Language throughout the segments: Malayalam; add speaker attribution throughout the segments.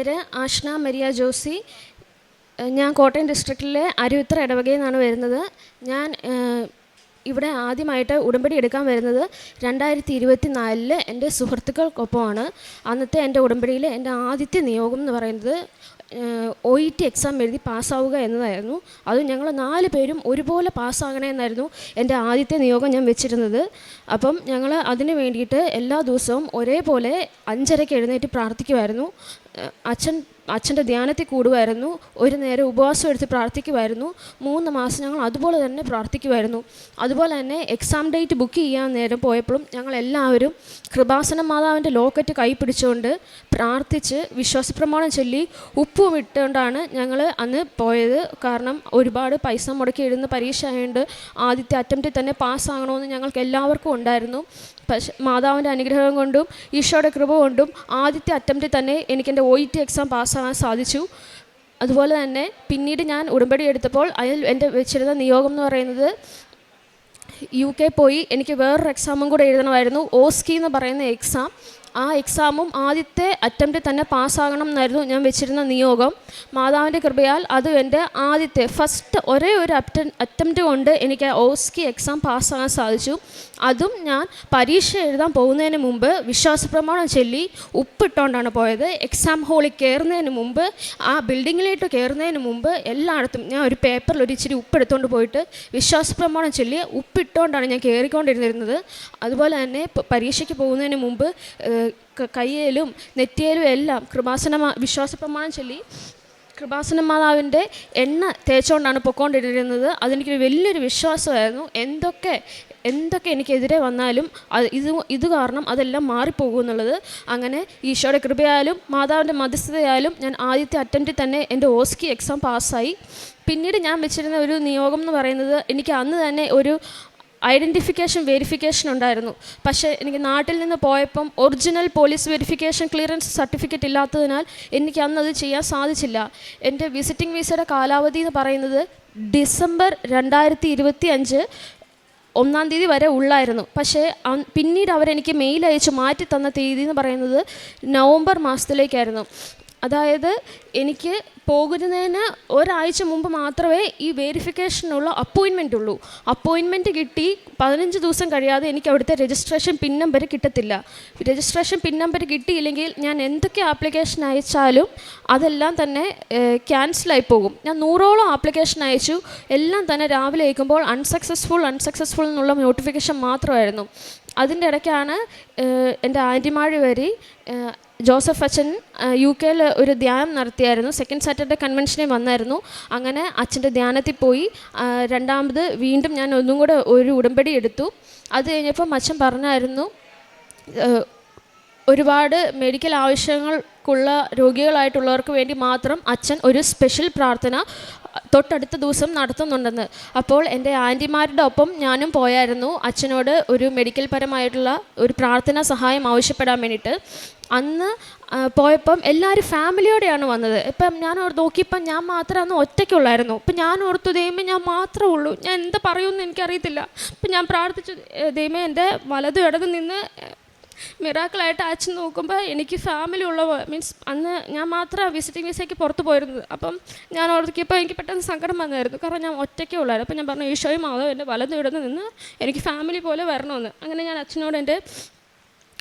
Speaker 1: പേര് ആഷ്ന മരിയ ജോസി. ഞാൻ കോട്ടയം ഡിസ്ട്രിക്റ്റിലെ അരുവിത്ര ഇടവകയിൽ നിന്നാണ് വരുന്നത്. ഞാൻ ഇവിടെ ആദ്യമായിട്ട് ഉടമ്പടി എടുക്കാൻ വരുന്നത് രണ്ടായിരത്തി ഇരുപത്തി നാലിൽ എന്റെ സുഹൃത്തുക്കൾക്കൊപ്പമാണ്. അന്നത്തെ എന്റെ ഉടമ്പടിയിൽ എന്റെ ആദ്യത്തെ നിയോഗം എന്ന് പറയുന്നത് ഒ ഇ ടി എക്സാം എഴുതി പാസ്സാവുക എന്നതായിരുന്നു. അത് ഞങ്ങൾ നാല് പേരും ഒരുപോലെ പാസ്സാകണമെന്നായിരുന്നു എന്റെ ആദ്യത്തെ നിയോഗം ഞാൻ വെച്ചിരുന്നത്. അപ്പം ഞങ്ങൾ അതിന് വേണ്ടിയിട്ട് എല്ലാ ദിവസവും ഒരേപോലെ അഞ്ചരയ്ക്ക് എഴുന്നേറ്റ് പ്രാർത്ഥിക്കുമായിരുന്നു അച്ഛൻ അച്ഛന്റെ ധ്യാനത്തിൽ കൂടുമായിരുന്നു ഒരു നേരം ഉപവാസം എടുത്ത് പ്രാർത്ഥിക്കുമായിരുന്നു മൂന്ന് മാസം ഞങ്ങൾ അതുപോലെ തന്നെ പ്രാർത്ഥിക്കുമായിരുന്നു അതുപോലെ തന്നെ എക്സാം ഡേറ്റ് ബുക്ക് ചെയ്യാൻ നേരം പോയപ്പോഴും ഞങ്ങൾ എല്ലാവരും കൃപാസന മാതാവിന്റെ ലോക്കറ്റ് കൈ പിടിച്ചുകൊണ്ട് പ്രാർത്ഥിച്ച് വിശ്വാസപ്രമാണം ചൊല്ലി ഉപ്പും ഇട്ടുകൊണ്ടാണ് ഞങ്ങൾ അന്ന് പോയത്. കാരണം ഒരുപാട് പൈസ മുടക്കി എഴുതുന്ന പരീക്ഷ ആയതുകൊണ്ട് ആദ്യത്തെ അറ്റംപ്റ്റിൽ തന്നെ പാസ്സാകണമെന്ന് ഞങ്ങൾക്ക് എല്ലാവർക്കും ഉണ്ടായിരുന്നു. പക്ഷേ മാതാവിന്റെ അനുഗ്രഹം കൊണ്ടും ഈശോയുടെ കൃപ കൊണ്ടും ആദ്യത്തെ അറ്റംപ്റ്റിൽ തന്നെ എനിക്ക് എന്റെ ഒ ഇ ടി എക്സാം പാസ്സാകാൻ സാധിച്ചു. അതുപോലെ തന്നെ പിന്നീട് ഞാൻ ഉടമ്പടി എടുത്തപ്പോൾ അതിൽ എന്റെ വെച്ചിരുന്ന നിയോഗം എന്ന് പറയുന്നത് യു കെ പോയി എനിക്ക് വേറൊരു എക്സാമും കൂടെ എഴുതണമായിരുന്നു. ഓസ്കി എന്ന് പറയുന്ന എക്സാം ആ എക്സാമും ആദ്യത്തെ അറ്റംപ്റ്റ് തന്നെ പാസ്സാകണം എന്നായിരുന്നു ഞാൻ വെച്ചിരുന്ന നിയോഗം. മാതാവിന്റെ കൃപയാൽ അത് എന്റെ ആദ്യത്തെ ഫസ്റ്റ് ഒരേ ഒരു അറ്റം അറ്റംപ്റ്റ് കൊണ്ട് എനിക്ക് ആ ഓസ്കി എക്സാം പാസ്സാകാൻ സാധിച്ചു. അതും ഞാൻ പരീക്ഷ എഴുതാൻ പോകുന്നതിന് മുമ്പ് വിശ്വാസപ്രമാണം ചൊല്ലി ഉപ്പിട്ടുകൊണ്ടാണ് പോയത്. എക്സാം ഹോളിൽ കയറുന്നതിന് മുമ്പ് ആ ബിൽഡിങ്ങിലേക്ക് കയറുന്നതിന് മുമ്പ് എല്ലായിടത്തും ഞാൻ ഒരു പേപ്പറിൽ ഒരു ഇച്ചിരി ഉപ്പെടുത്തുകൊണ്ട് പോയിട്ട് വിശ്വാസപ്രമാണം ചൊല്ലി ഉപ്പിട്ടുകൊണ്ടാണ് ഞാൻ കയറിക്കൊണ്ടിരുന്നിരുന്നത് അതുപോലെ തന്നെ പരീക്ഷയ്ക്ക് പോകുന്നതിന് മുമ്പ് കയ്യിലും നെറ്റിയേലും എല്ലാം കൃപാസന വിശ്വാസപ്രമാണം ചൊല്ലി കൃപാസന മാതാവിന്റെ എണ്ണ തേച്ചുകൊണ്ടാണ് പൊക്കോണ്ടിരുന്നത്. അതെനിക്കൊരു വലിയൊരു വിശ്വാസമായിരുന്നു. എന്തൊക്കെ എന്തൊക്കെ എനിക്കെതിരെ വന്നാലും അത് ഇത് ഇത് കാരണം അതെല്ലാം മാറിപ്പോകും എന്നുള്ളത് അങ്ങനെ ഈശോയുടെ കൃപയായാലും മാതാവിന്റെ മധ്യസ്ഥതയായാലും ഞാൻ ആദ്യത്തെ അറ്റംപ്റ്റിൽ തന്നെ എന്റെ ഓസ്കി എക്സാം പാസ്സായി. പിന്നീട് ഞാൻ വെച്ചിരുന്ന ഒരു നിയോഗം എന്ന് പറയുന്നത് എനിക്ക് അന്ന് തന്നെ ഒരു ഐഡന്റിഫിക്കേഷൻ വെരിഫിക്കേഷൻ ഉണ്ടായിരുന്നു. പക്ഷേ എനിക്ക് നാട്ടിൽ നിന്ന് പോയപ്പം original police verification clearance certificate ഇല്ലാത്തതിനാൽ എനിക്ക് അന്ന് അത് ചെയ്യാൻ സാധിച്ചില്ല. എന്റെ വിസിറ്റിംഗ് വിസയുടെ കാലാവധി എന്ന് പറയുന്നത് ഡിസംബർ രണ്ടായിരത്തി ഇരുപത്തി അഞ്ച് ഒന്നാം തീയതി വരെ ഉള്ളായിരുന്നു. പക്ഷേ പിന്നീട് അവരെനിക്ക് മെയിൽ അയച്ച് മാറ്റി തന്ന തീയതി എന്ന് പറയുന്നത് നവംബർ മാസത്തിലേക്കായിരുന്നു. അതായത് എനിക്ക് പോകുന്നതിന് ഒരാഴ്ച മുമ്പ് മാത്രമേ ഈ വേരിഫിക്കേഷനുള്ള അപ്പോയിൻമെന്റ് ഉള്ളൂ. അപ്പോയിൻമെന്റ് കിട്ടി പതിനഞ്ച് ദിവസം കഴിയാതെ എനിക്ക് അവിടുത്തെ രജിസ്ട്രേഷൻ പിൻ നമ്പർ കിട്ടത്തില്ല. രജിസ്ട്രേഷൻ പിൻ നമ്പർ കിട്ടിയില്ലെങ്കിൽ ഞാൻ എന്തൊക്കെ ആപ്ലിക്കേഷൻ അയച്ചാലും അതെല്ലാം തന്നെ ക്യാൻസലായി പോകും. ഞാൻ നൂറോളം ആപ്ലിക്കേഷൻ അയച്ചു. എല്ലാം തന്നെ രാവിലെ അയക്കുമ്പോൾ അൺസക്സസ്ഫുൾ അൺസക്സസ്ഫുൾ എന്നുള്ള നോട്ടിഫിക്കേഷൻ മാത്രമായിരുന്നു. അതിന്റെ ഇടയ്ക്കാണ് എന്റെ ആന്റിമാഴി വരി ജോസഫ് അച്ഛൻ യു കെയിൽ ഒരു ധ്യാനം നടത്തിയായിരുന്നു. സെക്കൻഡ് സാറ്റർഡേ കൺവെൻഷനിൽ വന്നായിരുന്നു. അങ്ങനെ അച്ഛന്റെ ധ്യാനത്തിൽ പോയി. രണ്ടാമത് വീണ്ടും ഞാൻ ഒന്നും കൂടെ ഒരു ഉടമ്പടി എടുത്തു. അത് കഴിഞ്ഞപ്പം അച്ഛൻ പറഞ്ഞായിരുന്നു ഒരുപാട് മെഡിക്കൽ ആവശ്യങ്ങൾക്കുള്ള രോഗികളായിട്ടുള്ളവർക്ക് വേണ്ടി മാത്രം അച്ഛൻ ഒരു സ്പെഷ്യൽ പ്രാർത്ഥന തൊട്ടടുത്ത ദിവസം നടത്തുന്നുണ്ടെന്ന്. അപ്പോൾ എന്റെ ആന്റിമാരുടെ ഒപ്പം ഞാനും പോയായിരുന്നു. അച്ഛനോട് ഒരു മെഡിക്കൽ പരമായിട്ടുള്ള ഒരു പ്രാർത്ഥനാ സഹായം ആവശ്യപ്പെടാൻ വേണ്ടിയിട്ട്. അന്ന് പോയപ്പം എല്ലാവരും ഫാമിലിയോടെയാണ് വന്നത്. ഇപ്പം ഞാൻ ഓർത്ത് നോക്കിയപ്പം ഞാൻ മാത്രം അന്ന് ഒറ്റയ്ക്കുള്ളായിരുന്നു. ഇപ്പം ഞാൻ ഓർത്തു ദൈവമേ ഞാൻ മാത്രമേ ഉള്ളൂ. ഞാൻ എന്താ പറയുമെന്ന് എനിക്കറിയത്തില്ല. ഇപ്പം ഞാൻ പ്രാർത്ഥിച്ചു "ഏ, ദൈവമേ എന്റെ വലതും ഇടത് നിന്ന് മിറാക്കിളായിട്ട് അച്ഛൻ നോക്കുമ്പോൾ എനിക്ക് ഫാമിലി ഉള്ള മീൻസ് അന്ന് ഞാൻ മാത്രം വിസിറ്റിംഗ് വിസയ്ക്ക് പുറത്ത് പോയിരുന്നത്. അപ്പം ഞാൻ ഓർക്കിയപ്പോൾ എനിക്ക് പെട്ടെന്ന് സങ്കടം വന്നായിരുന്നു. കാരണം ഞാൻ ഒറ്റയ്ക്കേ ഉള്ളായിരുന്നു. അപ്പം ഞാൻ പറഞ്ഞു ഈശോയും മാധവ് എന്റെ വലത് ഇടന്ന് നിന്ന് എനിക്ക് ഫാമിലി പോലെ വരണമെന്ന്. അങ്ങനെ ഞാൻ അച്ഛനോട് എന്റെ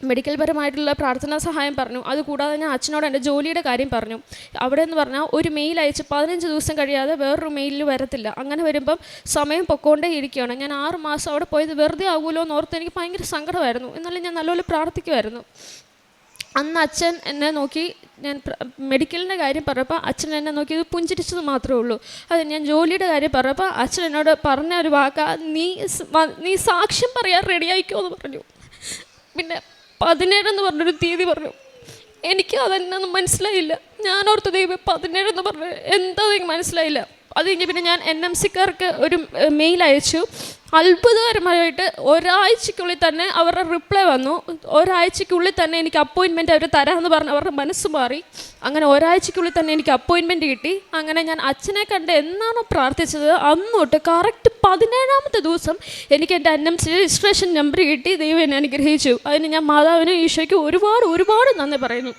Speaker 1: മെഡിക്കൽ പരമായിട്ടുള്ള പ്രാർത്ഥനാ സഹായം പറഞ്ഞു. അതുകൂടാതെ ഞാൻ അച്ഛനോട് എന്റെ ജോലിയുടെ കാര്യം പറഞ്ഞു. അവിടെ എന്ന് പറഞ്ഞാൽ ഒരു മെയിൽ അയച്ച് പതിനഞ്ച് ദിവസം കഴിയാതെ വേറൊരു മെയിലിൽ വരത്തില്ല. അങ്ങനെ വരുമ്പം സമയം പൊക്കോണ്ടേ ഇരിക്കുകയാണ്. ഞാൻ ആറ് മാസം അവിടെ പോയത് വെറുതെ ആകുമല്ലോ എന്ന് ഓർത്ത് എനിക്ക് ഭയങ്കര സങ്കടമായിരുന്നു. എന്നാലും ഞാൻ നല്ലപോലെ പ്രാർത്ഥിക്കുമായിരുന്നു. അന്ന് അച്ഛൻ എന്നെ നോക്കി ഞാൻ മെഡിക്കലിന്റെ കാര്യം പറഞ്ഞപ്പോൾ അച്ഛൻ എന്നെ നോക്കി ഇത് പുഞ്ചിരിച്ചത് മാത്രമേ ഉള്ളൂ. അത് ഞാൻ ജോലിയുടെ കാര്യം പറഞ്ഞപ്പോൾ അച്ഛൻ എന്നോട് പറഞ്ഞ ഒരു വാക്ക നീ നീ സാക്ഷ്യം പറയാൻ റെഡിയായിക്കോ എന്ന് പറഞ്ഞു. പിന്നെ പതിനേഴെന്ന് പറഞ്ഞൊരു തീയതി പറഞ്ഞു. എനിക്ക് അതെന്നൊന്നും മനസ്സിലായില്ല. ഞാൻ ഓർത്ത് ദൈവം പതിനേഴെന്ന് പറഞ്ഞു എന്താ എനിക്ക് മനസ്സിലായില്ല. അത് കഴിഞ്ഞ് പിന്നെ ഞാൻ എൻ എം സിക്കാർക്ക് ഒരു മെയിൽ അയച്ചു. അത്ഭുതകരമായിട്ട് ഒരാഴ്ചക്കുള്ളിൽ തന്നെ അവരുടെ റിപ്ലൈ വന്നു. ഒരാഴ്ചക്കുള്ളിൽ തന്നെ എനിക്ക് അപ്പോയിൻമെന്റ് അവർ തരാമെന്ന് പറഞ്ഞ് അവരുടെ മനസ്സ് മാറി. അങ്ങനെ ഒരാഴ്ചക്കുള്ളിൽ തന്നെ എനിക്ക് അപ്പോയിൻമെന്റ് കിട്ടി. അങ്ങനെ ഞാൻ അച്ഛനെ കണ്ട് എന്നാണോ പ്രാർത്ഥിച്ചത് അന്നോട്ട് കറക്റ്റ് പതിനേഴാമത്തെ ദിവസം എനിക്ക് എന്റെ N M C registration number കിട്ടി. ദൈവം എന്നെ അനുഗ്രഹിച്ചു. അതിന് ഞാൻ മാതാവിനും ഈശോയ്ക്കും ഒരുപാട് ഒരുപാട് നന്ദി പറയുന്നു.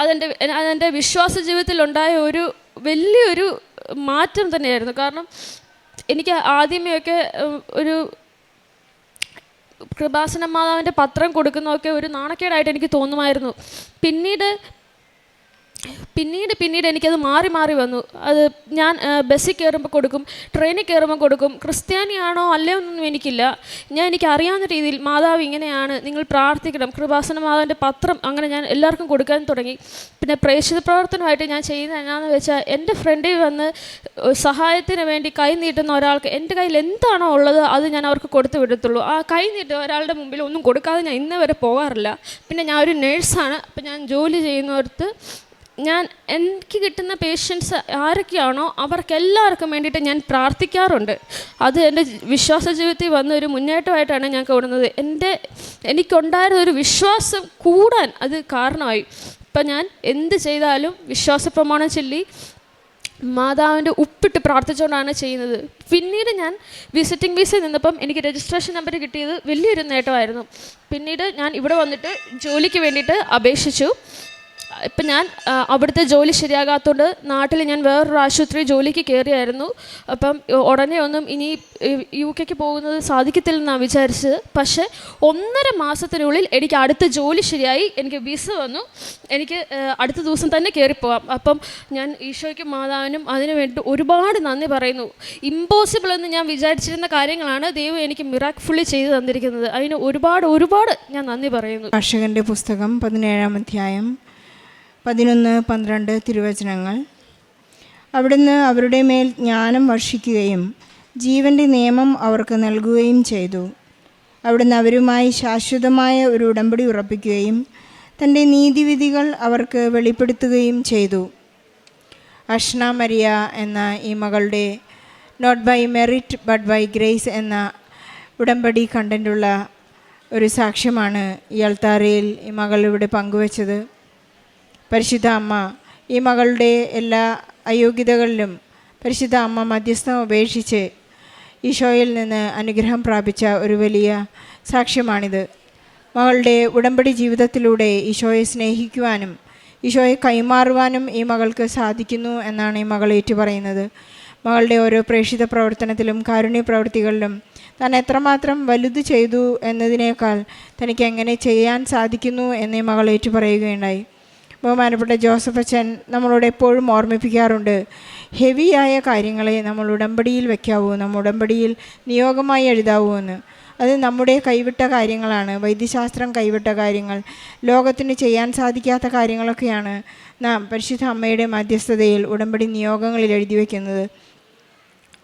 Speaker 1: അതെന്റെ അതെന്റെ വിശ്വാസ ജീവിതത്തിൽ ഉണ്ടായ ഒരു വലിയൊരു മാറ്റം തന്നെയായിരുന്നു. കാരണം എനിക്ക് ആദ്യമേയൊക്കെ ഒരു കൃപാസന മാതാവിന്റെ പത്രം കൊടുക്കുന്നതൊക്കെ ഒരു നാണക്കേടായിട്ട് എനിക്ക് തോന്നുമായിരുന്നു. പിന്നീട് പിന്നീട് പിന്നീട് എനിക്കത് മാറി മാറി വന്നു. അത് ഞാൻ ബസ്സിൽ കയറുമ്പോൾ കൊടുക്കും ട്രെയിനിൽ കയറുമ്പോൾ കൊടുക്കും. ക്രിസ്ത്യാനിയാണോ അല്ലയോ എന്നൊന്നും എനിക്കില്ല. ഞാൻ എനിക്ക് അറിയാവുന്ന രീതിയിൽ മാതാവ് ഇങ്ങനെയാണ് നിങ്ങൾ പ്രാർത്ഥിക്കണം കൃപാസന മാതാവിന്റെ പത്രം അങ്ങനെ ഞാൻ എല്ലാവർക്കും കൊടുക്കാൻ തുടങ്ങി. പിന്നെ പ്രേക്ഷിത പ്രവർത്തനമായിട്ട് ഞാൻ ചെയ്യുന്നത് എന്നാന്ന് വെച്ചാൽ എന്റെ ഫ്രണ്ടിൽ വന്ന് സഹായത്തിന് വേണ്ടി കൈ നീട്ടുന്ന ഒരാൾക്ക് എന്റെ കയ്യിൽ എന്താണോ ഉള്ളത് അത് ഞാൻ അവർക്ക് കൊടുത്തു വിടത്തുള്ളൂ. ആ കൈ നീട്ട ഒരാളുടെ മുമ്പിൽ ഒന്നും കൊടുക്കാതെ ഞാൻ ഇന്ന് വരെ പോകാറില്ല. പിന്നെ ഞാൻ ഒരു നേഴ്സാണ് അപ്പം ഞാൻ ജോലി ചെയ്യുന്നിടത്ത് ഞാൻ എനിക്ക് കിട്ടുന്ന പേഷ്യൻസ് ആരൊക്കെയാണോ അവർക്ക് എല്ലാവർക്കും വേണ്ടിയിട്ട് ഞാൻ പ്രാർത്ഥിക്കാറുണ്ട്. അത് എന്റെ വിശ്വാസ ജീവിതത്തിൽ വന്ന ഒരു മുന്നേറ്റമായിട്ടാണ് ഞാൻ കാണുന്നത്. എന്റെ എനിക്കുണ്ടായിരുന്ന ഒരു വിശ്വാസം കൂടാൻ അത് കാരണമായി. ഇപ്പം ഞാൻ എന്ത് ചെയ്താലും വിശ്വാസ പ്രമാണം ചൊല്ലി മാതാവിന്റെ ഉപ്പിട്ട് പ്രാർത്ഥിച്ചുകൊണ്ടാണ് ചെയ്യുന്നത്. പിന്നീട് ഞാൻ വിസിറ്റിംഗ് വിസയിൽ നിന്നപ്പം എനിക്ക് രജിസ്ട്രേഷൻ നമ്പർ കിട്ടിയത് വലിയൊരു നേട്ടമായിരുന്നു. പിന്നീട് ഞാൻ ഇവിടെ വന്നിട്ട് ജോലിക്ക് വേണ്ടിയിട്ട് അപേക്ഷിച്ചു. ഇപ്പം ഞാൻ അവിടുത്തെ ജോലി ശരിയാകാത്തതുകൊണ്ട് നാട്ടിൽ ഞാൻ വേറൊരു ആശുപത്രി ജോലിക്ക് കയറിയായിരുന്നു അപ്പം ഉടനെ ഒന്നും ഇനി യു കെക്ക് പോകുന്നത് സാധിക്കത്തില്ലെന്നാണ് വിചാരിച്ചത്. പക്ഷേ ഒന്നര മാസത്തിനുള്ളിൽ എനിക്ക് അടുത്ത ജോലി ശരിയായി എനിക്ക് വിസ വന്നു. എനിക്ക് അടുത്ത ദിവസം തന്നെ കയറിപ്പോവാം അപ്പം ഞാൻ ഈശോയ്ക്കും മാതാവിനും അതിനു വേണ്ടി ഒരുപാട് നന്ദി പറയുന്നു. ഇമ്പോസിബിൾ എന്ന് ഞാൻ വിചാരിച്ചിരുന്ന കാര്യങ്ങളാണ് ദൈവം എനിക്ക് മിറാക്ഫുള്ളി ചെയ്തു തന്നിരിക്കുന്നത്. അതിന് ഒരുപാട് ഒരുപാട് ഞാൻ നന്ദി പറയുന്നു.
Speaker 2: കർഷകന്റെ പുസ്തകം പതിനേഴാം അധ്യായം. പതിനൊന്ന് പന്ത്രണ്ട് തിരുവചനങ്ങൾ. അവിടുന്ന് അവരുടെ മേൽ ജ്ഞാനം വർഷിക്കുകയും ജീവന്റെ നിയമം അവർക്ക് നൽകുകയും ചെയ്തു. അവിടുന്ന് അവരുമായി ശാശ്വതമായ ഒരു ഉടമ്പടി ഉറപ്പിക്കുകയും തന്റെ നീതിവിധികൾ അവർക്ക് വെളിപ്പെടുത്തുകയും ചെയ്തു. അഷ്ന മരിയ എന്ന ഈ മകളുടെ not by merit but by grace എന്ന ഉടമ്പടി കണ്ടന്റുള്ള ഒരു സാക്ഷ്യമാണ് ഈ അൾത്താരയിൽ ഈ മകൾ ഇവിടെ പങ്കുവച്ചത്. പരിശുദ്ധ അമ്മ ഈ മകളുടെ എല്ലാ അയോഗ്യതകളിലും പരിശുദ്ധ അമ്മ മധ്യസ്ഥം ഉപേക്ഷിച്ച് ഈശോയിൽ നിന്ന് അനുഗ്രഹം പ്രാപിച്ച ഒരു വലിയ സാക്ഷ്യമാണിത്. മകളുടെ ഉടമ്പടി ജീവിതത്തിലൂടെ ഈശോയെ സ്നേഹിക്കുവാനും ഈശോയെ കൈമാറുവാനും ഈ മകൾക്ക് സാധിക്കുന്നു എന്നാണ് ഈ മകൾ ഏറ്റുപറയുന്നത്. മകളുടെ ഓരോ പ്രേക്ഷിത പ്രവർത്തനത്തിലും കാരുണ്യ പ്രവൃത്തികളിലും താൻ എത്രമാത്രം വലുത് ചെയ്തു എന്നതിനേക്കാൾ തനിക്ക് എങ്ങനെ ചെയ്യാൻ സാധിക്കുന്നു എന്ന് മകൾ ഏറ്റുപറയുകയുണ്ടായി. ബഹുമാനപ്പെട്ട ജോസഫ് അച്ഛൻ നമ്മളോട് എപ്പോഴും ഓർമ്മിപ്പിക്കാറുണ്ട്. ഹെവിയായ കാര്യങ്ങളെ നമ്മൾ ഉടമ്പടിയിൽ വയ്ക്കാവൂ നമ്മൾ ഉടമ്പടിയിൽ നിയോഗമായി എഴുതാവൂ എന്ന്. അത് നമ്മുടെ കൈവിട്ട കാര്യങ്ങളാണ്. വൈദ്യശാസ്ത്രം കൈവിട്ട കാര്യങ്ങൾ ലോകത്തിന് ചെയ്യാൻ സാധിക്കാത്ത കാര്യങ്ങളൊക്കെയാണ് നാം പരിശുദ്ധ അമ്മയുടെ മധ്യസ്ഥതയിൽ ഉടമ്പടി നിയോഗങ്ങളിൽ എഴുതി വയ്ക്കുന്നത്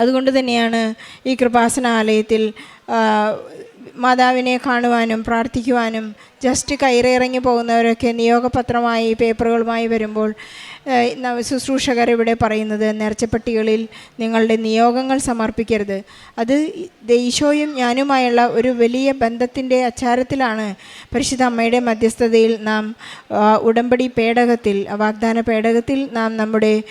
Speaker 2: അതുകൊണ്ട് തന്നെയാണ് ഈ കൃപാസന ആലയത്തിൽ മാതാവിനെ കാണുവാനും പ്രാർത്ഥിക്കുവാനും ജസ്റ്റ് കയറിയിറങ്ങി പോകുന്നവരൊക്കെ നിയോഗപത്രമായി പേപ്പറുകളുമായി വരുമ്പോൾ ശുശ്രൂഷകർ ഇവിടെ പറയുന്നത് നേർച്ചപ്പെട്ടികളിൽ നിങ്ങളുടെ നിയോഗങ്ങൾ സമർപ്പിക്കരുത്. അത് ദേശോയും ഞാനുമായുള്ള ഒരു വലിയ ബന്ധത്തിന്റെ അച്ചാരത്തിലാണ് പരിശുദ്ധ അമ്മയുടെ മധ്യസ്ഥതയിൽ നാം ഉടമ്പടി പേടകത്തിൽ വാഗ്ദാന പേടകത്തിൽ നാം നമ്മുടെ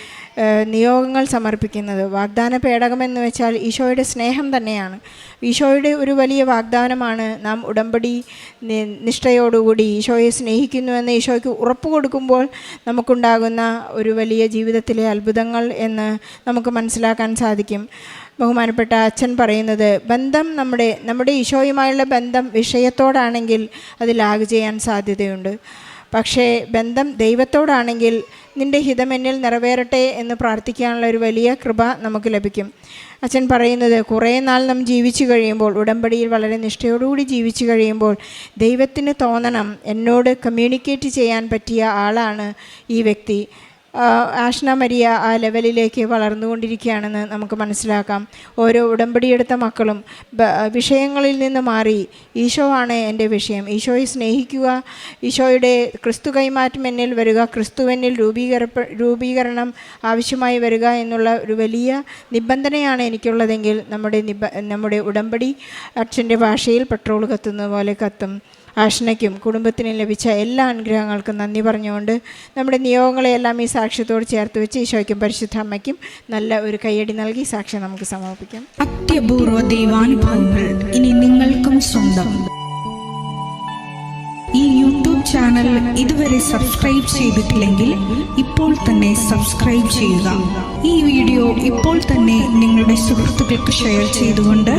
Speaker 2: നിയോഗങ്ങൾ സമർപ്പിക്കുന്നത്. വാഗ്ദാന പേടകം എന്ന് വെച്ചാൽ ഈശോയുടെ സ്നേഹം തന്നെയാണ്. ഈശോയുടെ ഒരു വലിയ വാഗ്ദാനമാണ് നാം ഉടമ്പടി നി- നിഷ്ഠയോടുകൂടി ഈശോയെ സ്നേഹിക്കുന്നുവെന്ന് ഈശോയ്ക്ക് ഉറപ്പ് കൊടുക്കുമ്പോൾ നമുക്കുണ്ടാകുന്ന ഒരു വലിയ ജീവിതത്തിലെ അത്ഭുതങ്ങൾ എന്ന് നമുക്ക് മനസ്സിലാക്കാൻ സാധിക്കും. ബഹുമാനപ്പെട്ട അച്ഛൻ പറയുന്നത് ബന്ധം നമ്മുടെ നമ്മുടെ ഈശോയുമായുള്ള ബന്ധം വിഷയത്തോടാണെങ്കിൽ അത് ലാഗ് ചെയ്യാൻ സാധ്യതയുണ്ട്. പക്ഷേ ബന്ധം ദൈവത്തോടാണെങ്കിൽ നിന്റെ ഹിതമെന്നിൽ നിറവേറട്ടെ എന്ന് പ്രാർത്ഥിക്കാനുള്ള ഒരു വലിയ കൃപ നമുക്ക് ലഭിക്കും. അച്ഛൻ പറയുന്നത് കുറേ നാൾ നാം ജീവിച്ചു കഴിയുമ്പോൾ ഉടമ്പടിയിൽ വളരെ നിഷ്ഠയോടുകൂടി ജീവിച്ചു കഴിയുമ്പോൾ ദൈവത്തിന് തോന്നണം. എന്നോട് കമ്മ്യൂണിക്കേറ്റ് ചെയ്യാൻ പറ്റിയ ആളാണ് ഈ വ്യക്തി. ആഷ്ന മരിയ ആ ലെവലിലേക്ക് വളർന്നുകൊണ്ടിരിക്കുകയാണെന്ന് നമുക്ക് മനസ്സിലാക്കാം. ഓരോ ഉടമ്പടിയെടുത്ത മക്കളും വിഷയങ്ങളിൽ നിന്ന് മാറി ഈശോ ആണ് എന്റെ വിഷയം. ഈശോയെ സ്നേഹിക്കുക ഈശോയുടെ ക്രിസ്തു കൈമാറ്റം എന്നിൽ വരിക ക്രിസ്തുവെന്നിൽ രൂപീകര രൂപീകരണം ആവശ്യമായി വരിക എന്നുള്ള ഒരു വലിയ നിബന്ധനയാണ് എനിക്കുള്ളതെങ്കിൽ നമ്മുടെ നിബ നമ്മുടെ ഉടമ്പടി അച്ഛന്റെ ഭാഷയിൽ പെട്രോൾ കത്തുന്ന പോലെ കത്തും. ആഷ്നയ്ക്കും കുടുംബത്തിന് ലഭിച്ച എല്ലാ അനുഗ്രഹങ്ങൾക്കും നന്ദി പറഞ്ഞുകൊണ്ട് നമ്മുടെ നിയോഗങ്ങളെയെല്ലാം ഈ സാക്ഷ്യത്തോട് ചേർത്ത് വെച്ച് ഈശോയ്ക്കും പരിശുദ്ധ അമ്മയ്ക്കും നല്ല ഒരു കയ്യടി നൽകി സാക്ഷ്യം നമുക്ക് സമർപ്പിക്കാം.
Speaker 3: അത്യപൂർവ ദൈവാനുഭവങ്ങൾ ഇനി നിങ്ങൾക്കും സ്വന്തം. ഈ യൂട്യൂബ് ചാനൽ ഇതുവരെ സബ്സ്ക്രൈബ് ചെയ്തിട്ടില്ലെങ്കിൽ ഇപ്പോൾ തന്നെ സബ്സ്ക്രൈബ് ചെയ്യുക. ഈ വീഡിയോ ഇപ്പോൾ തന്നെ നിങ്ങളുടെ സുഹൃത്തുക്കൾക്ക് ഷെയർ ചെയ്തുകൊണ്ട്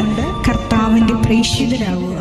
Speaker 3: കർത്താവിന്റെ പ്രേക്ഷിതരാകുക.